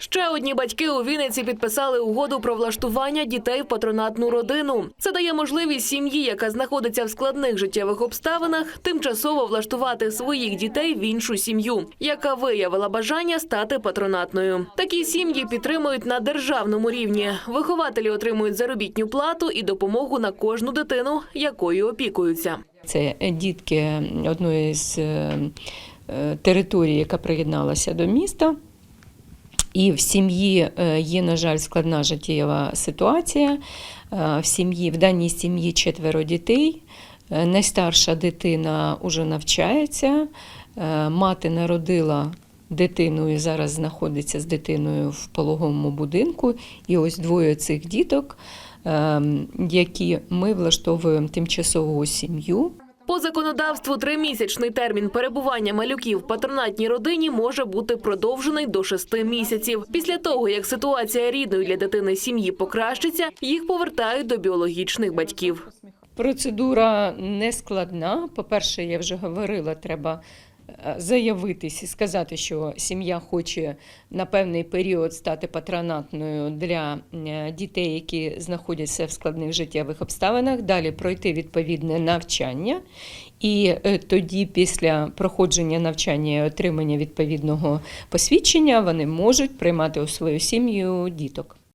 Ще одні батьки у Вінниці підписали угоду про влаштування дітей в патронатну родину. Це дає можливість сім'ї, яка знаходиться в складних життєвих обставинах, тимчасово влаштувати своїх дітей в іншу сім'ю, яка виявила бажання стати патронатною. Такі сім'ї підтримують на державному рівні. Вихователі отримують заробітню плату і допомогу на кожну дитину, якою опікуються. Це дітки одної з е, е, територій, яка приєдналася до міста. І в сім'ї е, є, на жаль, складна життєва ситуація. Е, В сім'ї, в даній сім'ї четверо дітей. Е, Найстарша дитина вже навчається. Мати народила дитину і зараз знаходиться з дитиною в пологовому будинку. І ось двоє цих діток, е, які ми влаштовуємо тимчасову сім'ю. По законодавству тримісячний термін перебування малюків в патронатній родині може бути продовжений до шести місяців. Після того, як ситуація рідної для дитини сім'ї покращиться, їх повертають до біологічних батьків. Процедура не складна. По-перше, я вже говорила, треба заявитись і сказати, що сім'я хоче на певний період стати патронатною для е, дітей, які знаходяться в складних життєвих обставинах. Далі пройти відповідне навчання. І е, тоді, після проходження навчання і отримання відповідного посвідчення, вони можуть приймати у свою сім'ю діток.